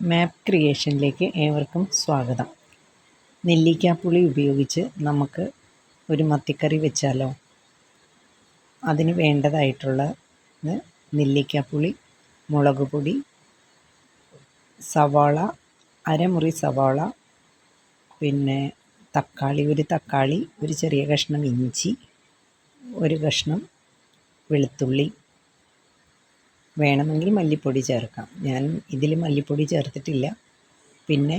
മാപ്പ് ക്രിയേഷനിലേക്ക് ഏവർക്കും സ്വാഗതം. നെല്ലിക്കാപ്പുളി ഉപയോഗിച്ച് നമുക്ക് ഒരു മത്തിക്കറി വെച്ചാലോ? അതിന് വേണ്ടതായിട്ടുള്ള നെല്ലിക്കാപ്പുളി മുളക് പൊടി സവാള അരമുറി സവാള പിന്നെ തക്കാളി ഒരു തക്കാളി ഒരു ചെറിയ കഷ്ണം ഇഞ്ചി ഒരു കഷ്ണം വെളുത്തുള്ളി വേണമെങ്കിൽ മല്ലിപ്പൊടി ചേർക്കാം. ഞാൻ ഇതിൽ മല്ലിപ്പൊടി ചേർത്തിട്ടില്ല. പിന്നെ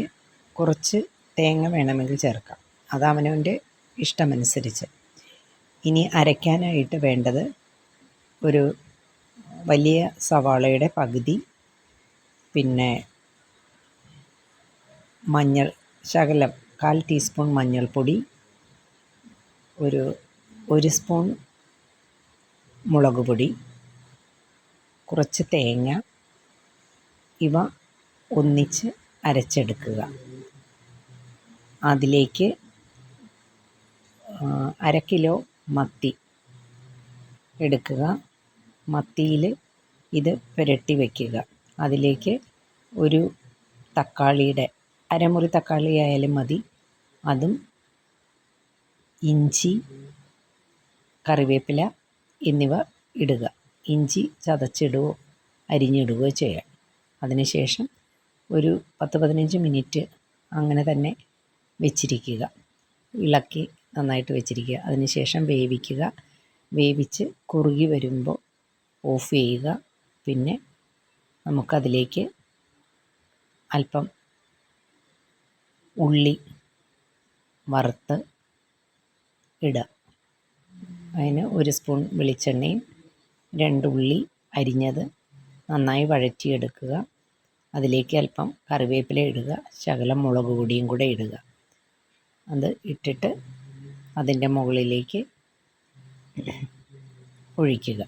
കുറച്ച് തേങ്ങ വേണമെങ്കിൽ ചേർക്കാം. അത് അവനവന്റെ ഇഷ്ടമനുസരിച്ച്. ഇനി അരയ്ക്കാനായിട്ട് വേണ്ടത് ഒരു വലിയ സവാളയുടെ പകുതി പിന്നെ മഞ്ഞൾ ശകലം കാൽ ടീസ്പൂൺ മഞ്ഞൾപ്പൊടി ഒരു ഒരു സ്പൂൺ മുളക് പൊടി കുറച്ച് തേങ്ങ ഇവ ഒന്നിച്ച് അരച്ചെടുക്കുക. അതിലേക്ക് അര കിലോ മത്തി എടുക്കുക. മത്തിയിൽ ഇത് പുരട്ടി വയ്ക്കുക അതിലേക്ക് ഒരു തക്കാളിയുടെ അരമുറി തക്കാളി ആയാലും മതി. അതും ഇഞ്ചി കറിവേപ്പില എന്നിവ ഇടുക. ഇഞ്ചി ചതച്ചിടുകയോ അരിഞ്ഞിടുകയോ ചെയ്യാം. അതിനുശേഷം ഒരു പത്ത് പതിനഞ്ച് മിനിറ്റ് അങ്ങനെ തന്നെ വെച്ചിരിക്കുക. ഇളക്കി നന്നായിട്ട് വെച്ചിരിക്കുക. അതിനുശേഷം വേവിക്കുക. വേവിച്ച് കുറുകി വരുമ്പോൾ ഓഫ് ചെയ്യുക. പിന്നെ നമുക്കതിലേക്ക് അല്പം ഉള്ളി വറുത്ത് ഇടുക. അതിന് ഒരു സ്പൂൺ വെളിച്ചെണ്ണയും രണ്ട് ഉള്ളി അരിഞ്ഞത് നന്നായി വഴറ്റിയെടുക്കുക. അതിലേക്ക് അല്പം കറിവേപ്പില ഇടുക. ശകലം മുളക് പൊടിയും കൂടെ ഇടുക. അത് ഇട്ടിട്ട് അതിന്റെ മുകളിലേക്ക് ഒഴിക്കുക.